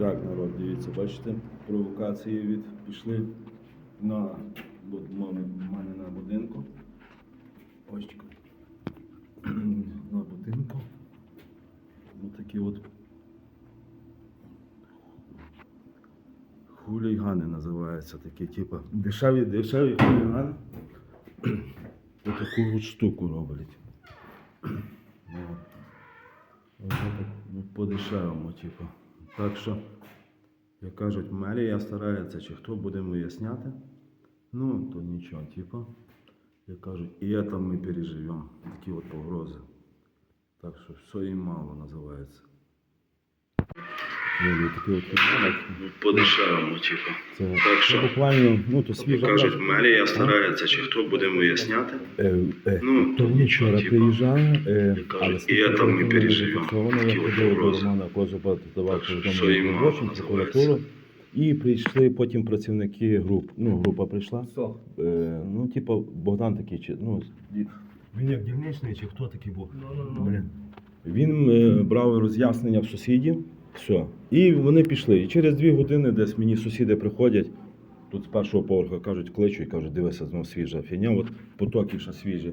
Так, народ, дивіться, бачите, провокації від пішли на мене на будинку. Ось на будинку. Ось такі от хулігани називаються такі, типу, дешеві, дешеві хулігани. Отаку от штуку роблять. Ось так, ну, по-дешевому, типу. Так що, як кажуть, мерія старається, чи хто будемо виясняти. Ну, то нічого, типу. Як кажуть, і це ми переживемо. Такі от погрози. Так що все і мало називається. Ні, такі от фігури. Типу. Це, Так що, це буквально, ну то свіжа. Кажуть, мерія старається, чи хто будемо виясняти. Е, е, Ну, то він вчора приїжджає, е, але і я от ходив до. Романа Козуба, давав Так що повідомлення все і про мало злочин, називається. прокуратуру. І прийшли потім працівники груп. Ну, група прийшла. Е, ну, типу, Богдан такий, чи, ну, він як дільничний, чи хто такий був? Блін. Він е, брав роз'яснення в сусідів, все. І вони пішли. І через дві години десь мені сусіди приходять, тут з першого поверху кажуть, кличуть, кажуть, дивися, знов свіжа фігня, от потоки ще свіжі.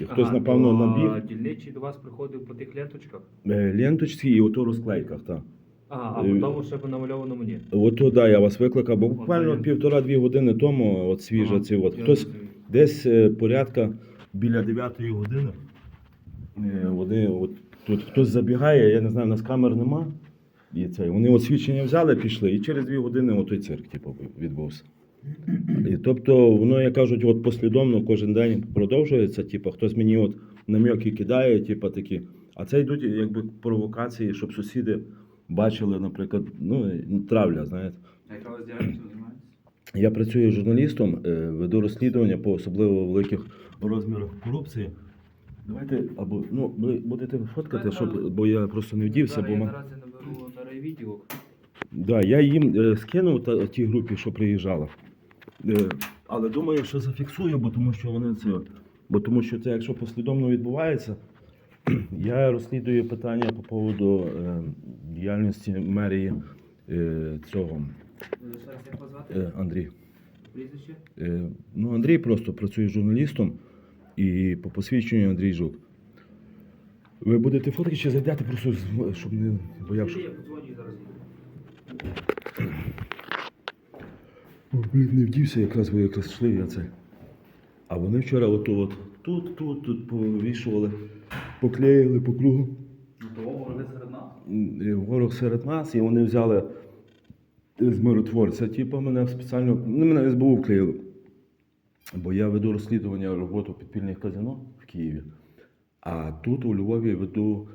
І хтось, напевно, набіг Дільничий до вас приходив по тих ленточках? е, ленточці і ото розклейках, так. Ага, а Е, потім ще по намальованому мені. Ото, да, я вас викликав, бо буквально От, півтора-дві години тому, от свіжа ці, от. Я Хтось розумію. десь е, порядка біля 9 години. е, Вони, от, тут хтось забігає, я не знаю, у нас камер нема. І це, вони от свідчення взяли, пішли, і через дві години отой цирк типу, відбувся. І, тобто, воно, як кажуть, от послідовно кожен день продовжується, типу, хтось мені от нам'яки кидає, типу, такі. А це йдуть якби провокації, щоб сусіди бачили, наприклад, ну, травля, знаєте. А яка вас діяльність ви займаєтесь? Я працюю журналістом, е, веду розслідування по особливо великих розмірах корупції. Давайте, або ну, будете фоткати, щоб, бо я просто не вдівся, бо райвідділок. да, я їм е, скинув та, тій групі, що приїжджала. Е, але думаю, що зафіксую, бо тому що вони це. Бо тому що це, якщо послідовно відбувається, я розслідую питання по поводу е, діяльності мерії е, цього Зараз як вас звати? е, Андрій. Прізвище? Е, Ну, Андрій просто працює журналістом і по посвідченню Андрій Жук. Ви будете фотки чи зайдете просто, щоб не бояв, що. Я подзвоню блін, не вдівся, якраз ви якраз йшли, я це. А вони вчора ото от тут, тут, тут повішували, поклеїли по кругу. Ну то вороги серед нас. Ворог серед нас, і вони взяли з миротворця, типу, мене спеціально, ну, мене СБУ вклеїли. Бо я веду розслідування роботу підпільних казино в Києві. А тут у Львові веду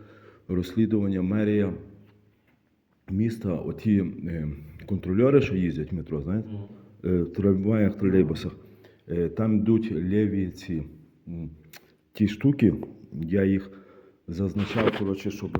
розслідування мерія міста, оті е, контрольори, що їздять в метро, знаєте, е, в трамваях, тролейбусах. Е, там йдуть ліві ці ті штуки, я їх зазначав, коротше, щоб